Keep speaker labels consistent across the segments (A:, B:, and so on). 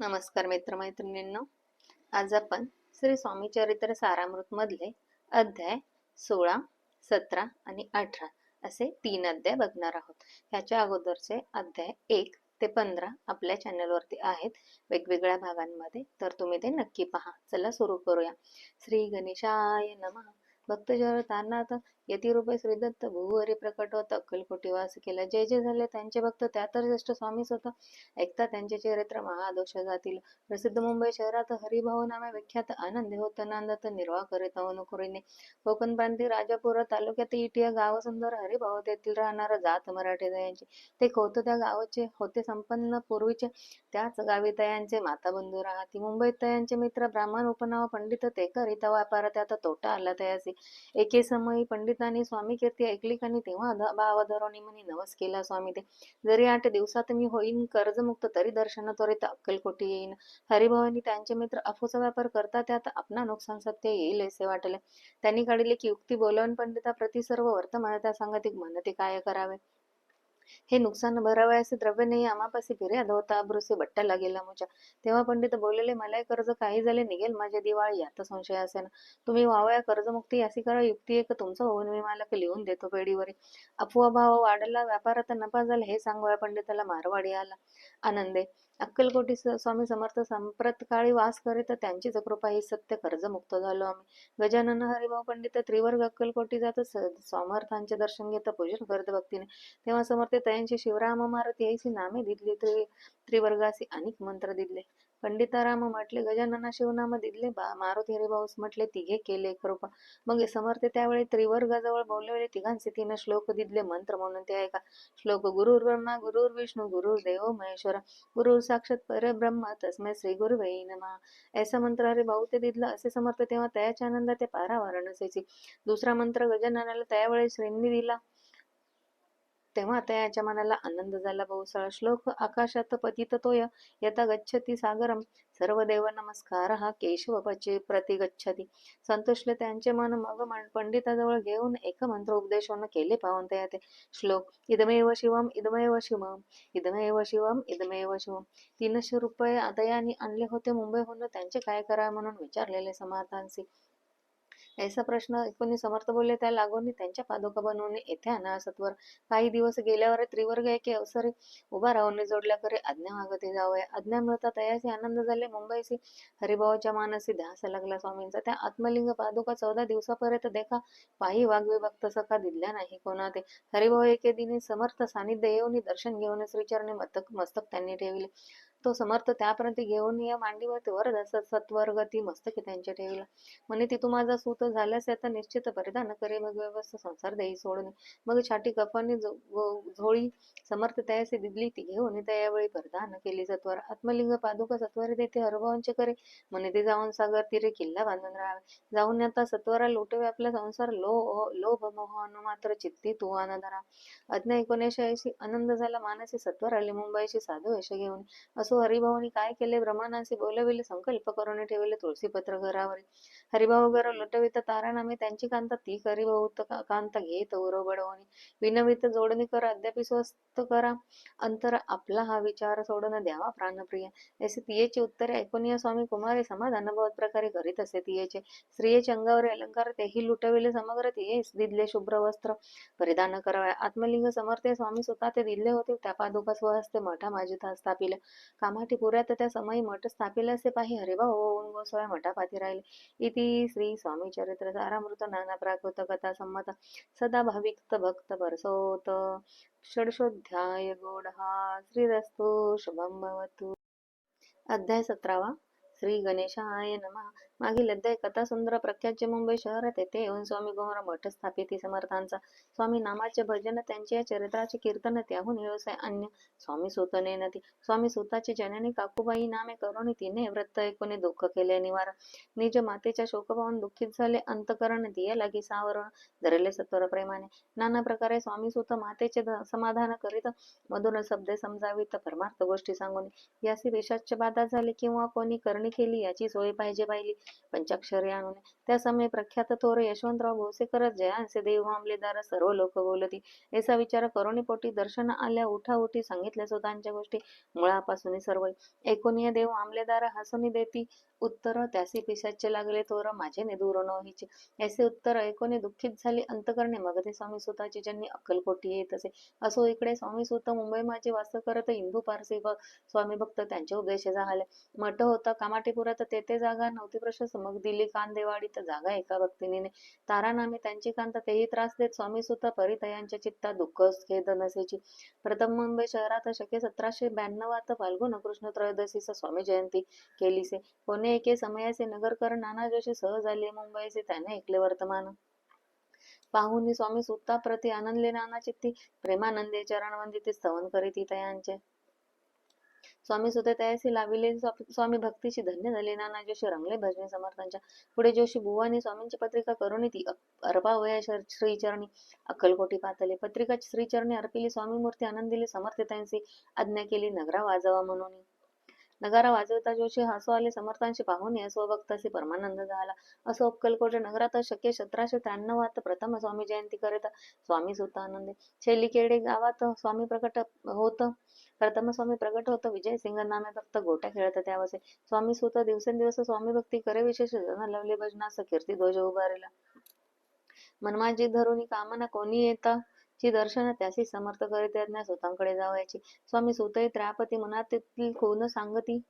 A: नमस्कार मित्रमैत्रिणींनो. आज आपण श्री स्वामी चरित्र सारामृत मधले अध्याय सोळा सतरा आणि अठरा असे तीन अध्याय बघणार आहोत. ह्याच्या अगोदरचे अध्याय एक ते पंधरा आपल्या चॅनलवरती आहेत. वेगवेगळ्या भागांमध्ये तर तुम्ही ते नक्की पहा. चला सुरू करूया. श्री गणेशाय नमः. भक्त यतिरूपे श्रीदत्त भूहरी प्रकट होत. अक्कलकोटी वास केला. जे जे झाले त्यांचे भक्त त्यातर ज्येष्ठ स्वामीच होत ऐकता त्यांचे चरित्र महादोष जातील. प्रसिद्ध मुंबई शहरात हरिभाऊ नामे विख्यात. आनंदी होत नांदत निर्वाह करीत अनुकुरीने कोकण प्रांती राजापूर तालुक्यात इटिया गाव सुंदर हरिभाऊ तेथील राहणार जात मराठी दयांचे ते खोत त्या गावाचे होते संपन्न पूर्वीचे. त्याच गावी तयांचे माता बंधू राहती. मुंबईत तयांचे मित्र ब्राह्मण उपनाव पंडित ते करीता व्यापार त्यात तोटा आला तयासी एके समयी पंडितांनी स्वामी कीर्ती ऐकली कानी तेव्हा ध- भावधरोनी म्हणे नवस केला स्वामी ते. जरी आठ दिवसात मी होईन कर्जमुक्त तरी दर्शन त्वरित अक्कलकोटी येईन. हरिभावांनी त्यांचे मित्र अफूचा व्यापार करता त्यात आपला नुकसान सत्य येईल असे वाटले. त्यांनी काढले की युक्ती बोलवून पंडिता प्रति सर्व वर्तमान त्या सांगतिक म्हणते काय करावे? हे नुकसान भरावयाचे द्रव्य नाही आमापासी फिर्याद होता अब्रुसे बट्ट्याला लागेला मुच्या तेव्हा पंडित बोलले मलाही कर्ज काही झाले निघेल माझे दिवाळी यात संशय असे ना. तुम्ही व्हावया कर्जमुक्ती अशी करा युक्ती एक तुमचं होऊन मी मालक लिहून देतो पेढीवर. अफवा भाव वाढला व्यापारात नफा झाला हे सांगूया पंडिताला मारवाडी आला. आनंदे अक्कलकोटी स्वामी समर्थ संप्रत काळी वास करीत त्यांचीच कृपा ही सत्य कर्जमुक्त झालो आम्ही. गजानन हरिभाऊ पंडित त्रिवर्ग अक्कलकोटी जात समर्थांचे दर्शन घेत पूजन करत भक्तीने. तेव्हा समर्थ तयांची शिवराम मारुती यायची नामे दिली त्रि त्रिवर्गासी अनेक मंत्र दिले. पंडिताराम म्हटले गजानना शिवनाम दिले बा मारुती हरिभाऊस म्हटले तिघे केले कृपा मग समर्थ त्यावेळी त्रिवर्गाजवळ बोलवले तिघांचे तीन श्लोक दिले मंत्र म्हणून ते ऐका. श्लोक गुरुर ब्रह्मा गुरुर विष्णू गुरुर देव महेश्वर. गुरु साक्षात परब्रह्म तस्मै श्री गुरुवे नमः. ऐसा मंत्र अरे भाऊ ते दिदलं असे समर्थ तेव्हा तयाच्या आनंदात ते पारावार नसायची दुसरा मंत्र गजाननाला त्यावेळी श्रींनी दिला. तेव्हा तयाच्या मनाला आनंद झाला. बहुसळा श्लोक आकाशात पतित तोय यथा गच्छती सागरम. सर्व देव नमस्कार. हा केशव पचे प्रति गच्छती. संतोषले त्यांचे मन मग पंडिताजवळ घेऊन एक मंत्र उपदेशून केले पाहून तया ते श्लोक इदमेव शिवम इदमेव शिवम. इदमेव शिवम इदमेव शिवम. तीनशे रुपये आदयाने आणले होते. मुंबईहून त्यांचे काय करा म्हणून विचारलेले समर्थांशी ऐसा प्रश्न एकोणी समर्थ बोलले त्या लागोनी त्यांच्या पादुका बनवून येथे अनासत्वर. काही दिवस गेल्यावर त्रिवर्ग एके अवसरे उभा राहून जोडल्या करे आज्ञा मागते जावया. आज्ञा मिळता तयासी आनंद झाले. मुंबईसी हरिभावाच्या मानसी ध्यास लागला स्वामींचा. त्या आत्मलिंग पादुका चौदा दिवसापर्यंत देखा पायी वागवे भक्त सखा दिल्या नाही कोणा ते हरिभाऊ एके दिनी समर्थ सानिध्य येऊन दर्शन घेऊन श्रीचरणी मस्तक मस्तक त्यांनी ठेवले. तो समर्थ त्यापर्यंत घेऊन या मांडीवरती वर जसं सत्वर्गती मस्तकी त्यांच्या ठेवीला. म्हणे ती तू माझा सूत झाल्यास आता निश्चित परिधान करे मग व्यवस्था संसार देई सोडणे मग छाटी कपानी झोळी समर्थ तयासी दिली ती घेऊन त्या यावेळी परिधान केली सत्वर. आत्मलिंग पादुका सत्वर देते हरभावांचे करे. म्हणे ते जाऊन सागर तिरे किल्ला बांधून राहावे. जाऊन आता सत्वरा लोटवे आपला संसार. लो लोभ मोह मात्र चित्ती तू आनंदरा अज्ञा एकोणीसशे ऐंशी आनंद झाला मानसी सत्वर आले मुंबईची साधू वेश घेऊन. असो हरिभाऊनी काय केले? ब्रह्मानांशी बोलविले संकल्प करून ठेवले तुळशीपत्र घरावर. हरिभाऊ घर लुटवित तारानामे त्यांची कांता ती हरिभाऊ कांता घेत उरो विनवित जोडणी कर अद्यापि स्वस्त करा. अंतर आपला हा विचार सोडून द्यावा प्राणप्रिय. असे तियेची उत्तरे ऐकून या स्वामी कुमारी समाधान बहुत प्रकारे करीत असे तियेचे. स्त्रियेचे अंगावर अलंकार तेही लुटविले समग्र तिये दिदले शुभ्र वस्त्र. परिधान करावे आत्मलिंग समर्थे स्वामी स्वतः ते दिले होते त्या पादुका स्वहस्ते मठा माझिता स्थापिले. कामाठी पुऱ्यात त्या समयी मठ स्थापिले असे पाही. हरिभाऊ होऊन गोसाव्या मठापाती राहिले. इति श्री स्वामी चरित्र सारामृत नाना प्राकृत कथा संमत. सदा भाविक्त भक्त परसोत. षडशोध्याय गोडहा. श्रीरस्तु शुभम भवतु. अध्याय सतरावा. श्री गणेशाय नमा. मागील अध्याय कथा सुंदर प्रख्यातचे मुंबई शहरात येथे येऊन स्वामी गोमरा मठ स्थापिती समर्थांचा. स्वामी नामाचे भजन त्यांचे या चरित्राचे कीर्तन त्याहून व्यवसाय अन्य. स्वामी सुतने नदी. स्वामी सुताचे जननी काकूबाई नामे करुणी तिने व्रत ऐकून दुःख केले निवार निज मातेच्या शोकभावन दुःखित झाले अंतकरण दिया लागी सावरण. धरले सत्वर प्रेमाने. नाना प्रकारे स्वामी सुत मातेचे समाधान करीत मधुर शब्दे समजावीत परमार्थ गोष्टी सांगून. यासी विषाच्य बाधा झाली किंवा कोणी करणी केली याची सोय पाहिजे पाहिली पंचाक्षरी आणून त्या समय प्रख्यात थोर यशवंतराव भोसेकर जयांचे देव मामलेदार सर्व लोक बोलती. ऐसा विचार करोणीपोटी दर्शन आल्या उठाउठी सांगितल्या स्वतःच्या गोष्टी. मुळापासून सर्व एकोणीय देव आमलेदार हसुनी देती. उत्तर त्यासी पिशाचे लागले थोर माझे निदूर नोहीचे ऐसे उत्तर ऐकोने दुःखित झाली अंतकरणे मगधे स्वामी सुताची ज्यांनी अक्कलकोटी येत असे असो इकडे स्वामी सुत मुंबई माझे वास्तव करत हिंदू पारसी स्वामी भक्त त्यांचे उपदेश झाले. मठ होता कामा कामाटीपुरात तेथे जागा नव्हती. प्रशस्त मग दिली कांदेवाडीत जागा एका भक्तिनीने तारा नामे त्यांची कांत तेही त्रास देत. स्वामी सुत परितयांच्या चित्ता दुःख खेद नसेची प्रथम मुंबई शहरात शके सतराशे ब्याण्णवात फाल्गुन कृष्ण त्रयोदशीचा स्वामी जयंती केलीसे. कोणे एके समयाचे नगरकर नाना जोशी सहज आले मुंबईचे त्याने ऐकले वर्तमान. पाहुनी स्वामी सुत्ता प्रति आनंदले नाना चित्ती. प्रेमानंदे चरणवंदी ते स्तवन करीत यांचे. स्वामी सुते तयासी लाविले स्वामी भक्तीची धन्य झाले. नाना जोशी रंगले भजने समर्थांच्या पुढे जोशी बुवानी स्वामींची पत्रिका करून ती अर्पा वया श्रीचरणी अक्कलकोटी पातले. पत्रिका श्रीचरणी अर्पिली स्वामी मूर्ती आनंदिली समर्थ आज्ञा केली नगरा वाजवा म्हणून. नगारा वाजवता जोशी हसू आले समर्थांशी पाहून स्वभक्ताशी परमानंद झाला. असो अक्कलकोट नगरात शक्य सतराशे त्र्याण्णवात प्रथम स्वामी जयंती करीता स्वामी सुतानंदे. शेलीकेडे गावात स्वामी प्रकट होत प्रथम स्वामी प्रगट होतो विजय सिंग नामे फक्त गोट्या खेळत त्यावसे स्वामी सुत दिवसेंदिवस स्वामी भक्ती करे विशेष जन लवले भजनास कीर्ती ध्वज उभारेला. मनमाजी धरून कामना कोणी येता? ची दर्शन त्यासी समर्थ करीत यज्ञ स्वतःकडे जावायची. स्वामी सुतई त्रापती मनातील खून सांगती.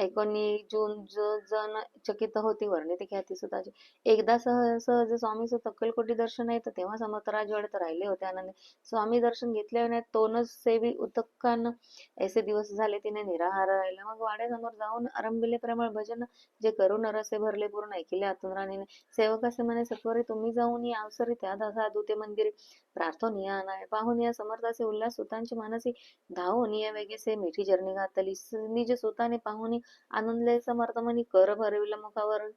A: ऐकोनी जून जन चकित होती वर्णिते ख्याती सुताची. एकदा सह सहज स्वामी सुत अक्कलकोटी दर्शन येत तेव्हा समर्थ राजवाड्यात राहिले होते आनंद. स्वामी दर्शन घेतल्याने तोनच सेवी उतक्कान ऐसे दिवस झाले तिने निराहार राहिला. मग वाड्यासमोर जाऊन आरंभिले प्रेमळ भजन जे करून रसे भरले पूर्ण ऐकिले आतून राणीने. सेवकासे म्हणे सत्वरे तुम्ही जाऊन या अवसरी त्या साधू ते मंदिरी. प्रार्थनीय नाही पाहून या समर्थाचे उल्हास सुतांची मानसी. धावून या वेगेसे मिठी जर्नी घातली. निज सुताने पाहुनी आनंदले समर्थ म्हणी कर भरविला मुखावर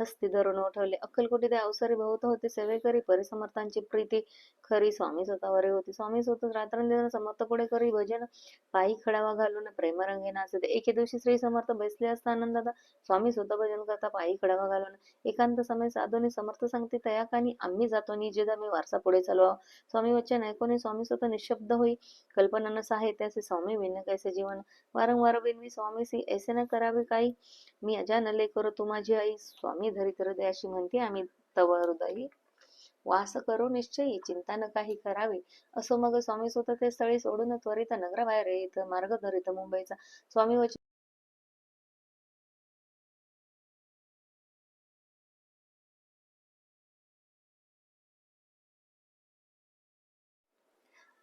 A: हस्ती धरून उठवले. अक्कलकोटी ते अवसरी बहुत होते सेवेकरी परिसमर्थांची प्रीती खरी. स्वामी स्वतःवर होती. स्वामी स्वतः रात्रंदिन समर्थ पुढे करी. भजन पायी खडावा घालून प्रेमरंगे नाचते. एके दिवशी श्री समर्थ बसले असता आनंदात. स्वामी स्वतः भजन करता पायी खडावा घालून एकांत समय साधूने समर्थ सांगते तयाकानी आम्ही जातो. निजेदा मी वारसा पुढे चालवा स्वामी वचन ऐकून स्वामी स्वतः निशब्द होई. कल्पना नसा आहे त्याचे स्वामी विन कैसे जीवन. वारंवार स्वामी ऐसे न करावे काही? मी अजानले करो तू माझी आई. स्वामी धरित हृदयाशी म्हणते आम्ही तव हृदयी. वास करो निश्चयी चिंता न काही करावे. असो मग स्वामी स्वतः ते स्थळी सोडून त्वरित नगराबाहेर येत मार्ग धरित मुंबईचा. स्वामी वचन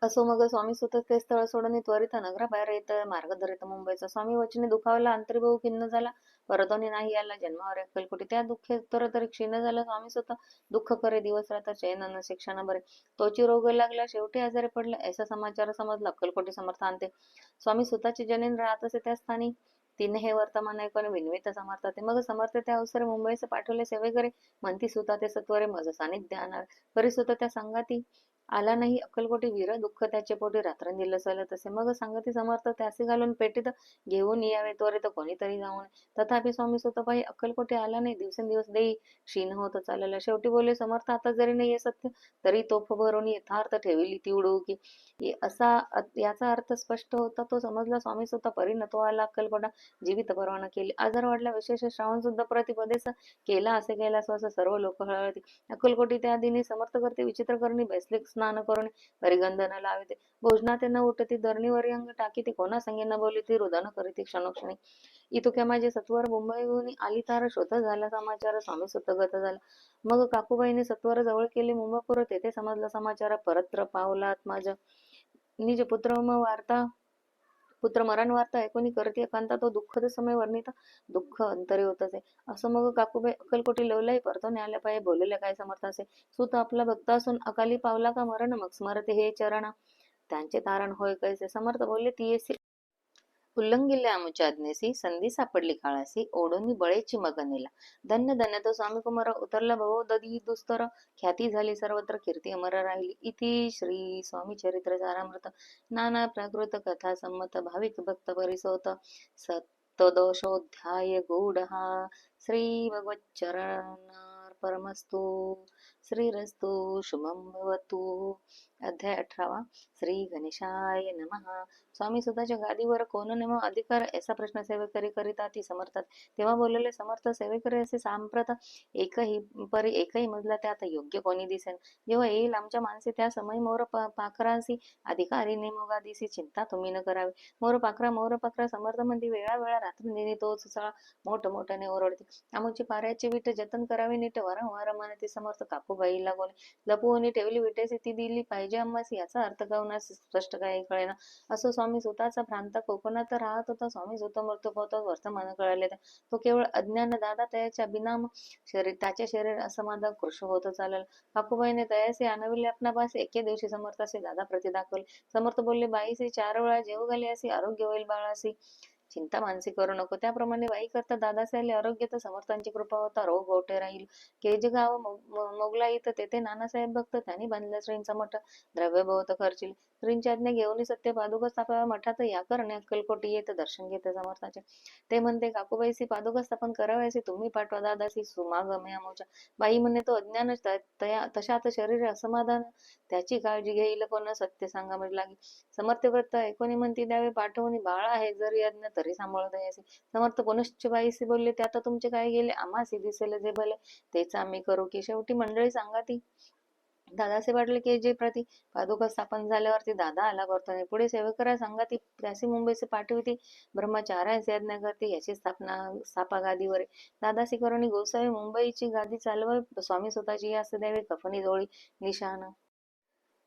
A: असो मग स्वामी सुत ते स्थळ सोडून त्वरित नगराबाहेर येत मार्ग धरित मुंबईचा स्वामी वचने दुखावला अंतर्भाऊ खिन्न झाला. परतोनी नाही आला जन्मावर अक्कलकोटी त्या दुःखे तर तरी क्षीण झाला. स्वामी स्वतः दुःख करे दिवस राहता चैन न शिक्षण बरे तोची रोग लागला शेवटी आजारी पडला. ऐसा समाचार समजला अक्कलकोटी समर्थ आणते स्वामी सुताची जनीन राहत असे त्या स्थानी. तिने हे वर्तमान ऐकून विनवित समर्थ ते मग समर्थ त्या अवसरे मुंबईस पाठवले सेवेकरे. म्हणती सुता ते सत्वरे माझं सानिध्य आणणार परी सुत त्या संगाती. आला नाही अक्कलकोटी वीर दुःख त्याचे पोटी रात्र झालं तसे. मग सांगती समर्थ त्यासी घालून पेटीत घेऊन यावे त्वरित कोणीतरी जाऊन. तथापि स्वामी स्वतःपायी अक्कलकोटी आला नाही दिवसेंदिवस देई क्षीण होत चालला. शेवटी बोलले समर्थ आता जरी नाही सत्य तरी तोफ भरून यथार्थ ठेवली ती उडवू की असा याचा अर्थ स्पष्ट होता तो समजला स्वामी स्वतः परिणतो तो आला अक्कलकोटा जीवित परवाना केली. आजार वाढला विशेष श्रावण सुद्धा प्रतिपदेस केला असे केला स्वस सर्व लोक हळहळती अक्कलकोटी त्या दिनी समर्थ करते विचित्र करणी बैसले स्नान करून परिगंध न लाविते. भोजनाते न उठती धरणीवरी अंग टाकी ती कोणा संगे न बोली ती रुदन करीती क्षणोक्षणी. इतुक्या माझे सत्वर मुंबईहून आली तार शोध झाला. समाचार स्वामी सुतगत झाला. मग काकूबाईने सत्वर जवळ केली. मुंबापूर तेथे समजला समाचार परत्र पावलात. माझ्या निज पुत्र वार्ता पुत्र मरण वार्ता ऐकून करते एकांता तो दुःखद समय वर्णित दुःख अंतरे होत असे असं मग काकूबाई अक्कलकोटी लवलाही परतून आल्या पाहिजे बोलले काय समर्थ असे सुत आपला भक्त असून अकाली पावला का मरण? मग स्मरते हे चरण. त्यांचे तारण होय कैसे? समर्थ बोलले ती येसी उल्लंघिल्या संधी सापडली काळासी ओढोनी बळेची मग नेला धन्य धन्य तो स्वामी कुमार उतरला भवो ददी दुस्तर ख्याती झाली सर्वत्र कीर्ती अमर राहिली. इति श्री स्वामी चरित्र सारामृत. नाना प्राकृत कथा संमत भाविक भक्त परिसोत. सत सप्तदशोऽध्याय गूढः श्रीभगवच्चरणार्पणमस्तु श्रीरस्तु शुभं भवतु. अध्याय अठरावा. श्री गणेशाय नमः. स्वामी स्वतःच्या गादीवर कोण नेम अधिकार? असा प्रश्न सेवेकरी करिता ती समर्थात. तेव्हा बोललेले समर्थ सेवेकरी असे सांप्रत एकही परी एकही मजला त्यात योग्य कोणी दिसेन? जेव्हा येईल आमच्या माणसे त्या समय मोर पाखरासी अधिकारी नेमोगा दिसी चिंता तुम्ही न करावी. मोर पाखरा मोर पाखरा समर्थ म्हणजे वेळा वेळा रात्री नेनी तो सळा मोठ मोठ्याने ओरडते. आमची पाऱ्याची विट जतन करावी नीट वारंवार म्हणते समर्थ काकूबाईला कोणी लपवून ठेवली विटेसी ती दिली पाहिजे. आम्हास याचा अर्थ कळणार स्पष्ट काही कळेना. असो स्वामी स्वतःचा भ्रांत कोकणात राहत होता स्वामी स्वतः मृत्यू पावतात वर्तमान कळले तो केवळ अज्ञान दादा त्याच्या बिनाम शरीर त्याचे शरीर असमाधान कृष होत चालेल. काकूबाईने तयासे आणविले आपणापास एके दिवशी समर्थासे दादा प्रति दाखवले. समर्थ बोलले बाईसे चार वेळा जेव घाली असे आरोग्य होईल बाळासी चिंता मानसिक करू नको. त्याप्रमाणे वाई करता दादासे आले आरोग्य तर समर्थांची कृपा होता. रोग गोटे राहील. केज गाव मोगला इथं तेथे नानासाहेब भक्त त्यांनी बांधल्या श्रींचा मठ द्रव्य बहुत खर्चिल. श्रींची आज्ञा घेऊन सत्य पादुका स्थापना मठात या करणे अक्कलकोटी येत दर्शन घेते समर्थाचे. ते म्हणते काकूबाईसी पादुका स्थापन करावयासी. तुम्ही पाठवा दादासी. सुमागमे अमोच्या बाई म्हणे तो अज्ञान तशात शरीर असमाधान. त्याची काळजी घेईल कोण? सत्य सांगा म्हणजे लागे. समर्थ व्रत ऐकोनी म्हणती द्यावे पाठवून बाळ आहे. जरी अज्ञात तरी सांभाळता यायचे समर्थ पुनश्च बाईसी बोलले ते आता तुमचे काय गेले? आम्हासी दिसेल जे भले. तेच आम्ही करू की शेवटी मंडळी सांगा ती. दादासे वाटले की जे प्रति पादुका स्थापन झाल्यावरती दादा आला करतो पुढे सेवकरा सांगा ती त्याची मुंबईचे पाठविती. ब्रह्मचार्याचे यज्ञ करते याची स्थापना स्थापा गादीवर दादासी करुणी गोसावी मुंबईची गादी चालवावी. स्वामी स्वतःची यास द्यावे. कफनी जोळी निशाणा.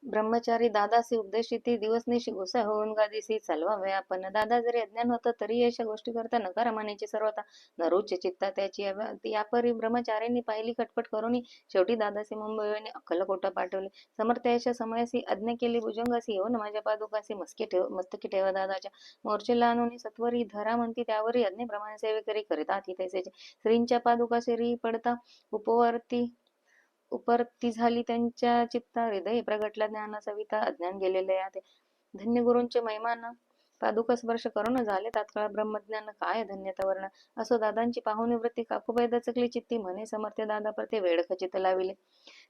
A: ब्रह्मचारी दादासी उपदेशी ती दिवसनिशी गोसा होऊन गादीसी चालवावे. आपण दादा जरी अज्ञान होतं तरी अशा गोष्टी करता नकार मानायची सर्वता नरुच चित्ता त्याची यापरी ब्रह्मचार्यांनी पाहिली खटपट करून शेवटी दादासी मुंबईने अक्कलकोटा पाठवले. समर्थ याच्या समयासी आज्ञा केली भुजंगासी येऊन माझ्या पादुकासी मस्की ठेव मस्तकी ठेवा दादाच्या. मोर्चेला आणून सत्वरी धरा म्हणती त्यावरही अज्ञेप्रमाणे सेवेकरी करीतात ही तैसेचे श्रींच्या पादुकाशी री पडता उपवर्ती उपरक्ती झाली त्यांच्या चित्ता हृदय प्रगटला ज्ञानाचा सविता अज्ञान गेलेले आहे. धन्य गुरूंचे महिमान पादुका स्पर्श करून झाले तात्काळ ब्रह्मज्ञान काय धन्यता वर्ण? असो दादांची पाहुणी वृत्ती काकूबाई दचकली चित्ती म्हणे समर्थ दादा प्रते वेळ खचित लाविले.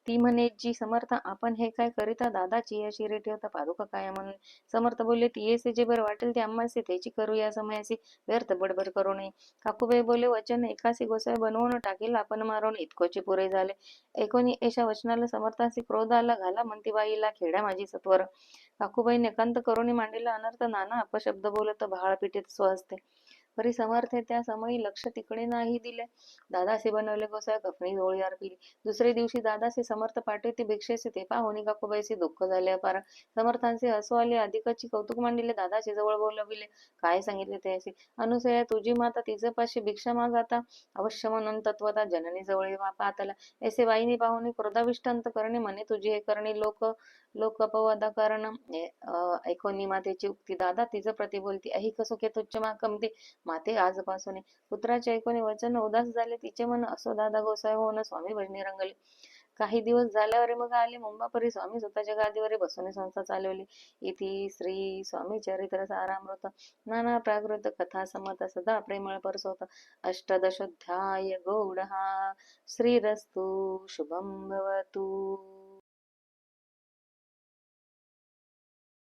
A: ती म्हणे जी समर्थ आपण हे काय करिता? दादाची या शिरे ठेवता पादुका काय म्हणून? समर्थ बोलले ती येसे जे बरं वाटेल ते आम्हासी त्याची करू या समयासी व्यर्थ बडबड करू नये. काकूबाई बोले वचन एकासी गोसाय बनवून टाकेल आपण मारून इतकोचे पुरे झाले. एकोणी एशा वचनाला समर्थांशी क्रोध आला घाला म्हणती बाईला खेड्या माझी सत्वर. काकूबाई एकांत करून मांडलेला अनर्थ नाना अपश शब्द बोलत भाळ पिटीत स्वहस्ते खरी समर्थ त्या समयी लक्ष तिकडे नाही दिले. दादासे बनवले गोसाळ कफनी डोळी अर्पिली. दुसरे दिवशी दादासे समर्थ पाठवते भिक्षेचे ते पाहुणी काकूबाईचे दुःख झाले अपार. समर्थांचे हसू आले अधिकाची कौतुक मांडिले दादाचे जवळ बोलविले. काय सांगितले ते असे? अनुसया तुझी माता तिचं पाशी भिक्षा माग आता अवश्य म्हणून तत्वता जननी जवळ पाहताला. ऐसे बाईने पाहुणे क्रोधाविष्ट अंत करणे म्हणे तुझी हे करणे लोक लोक अपवादा कारण. ऐकोनी मातेची उक्ती दादा तिचं प्रतिबोलती. अहि कसो तुच्च मा कमते. माते आजपासून पुत्राचे ऐकून वचन उदास झाले. तिचे मन असो दादा गोसाय होऊन स्वामी भजनी रंगले. काही दिवस झाल्यावर मग आले मुंबापरी. स्वामी स्वतःच्या गादीवर बसून संस्था चालवली. इति श्री स्वामी चरित्र सारामृत. नाना प्राकृत कथा समत सदा प्रेमळ परसोत. अष्टादशोध्याय गौड श्रीरस्तु शुभं भवतु.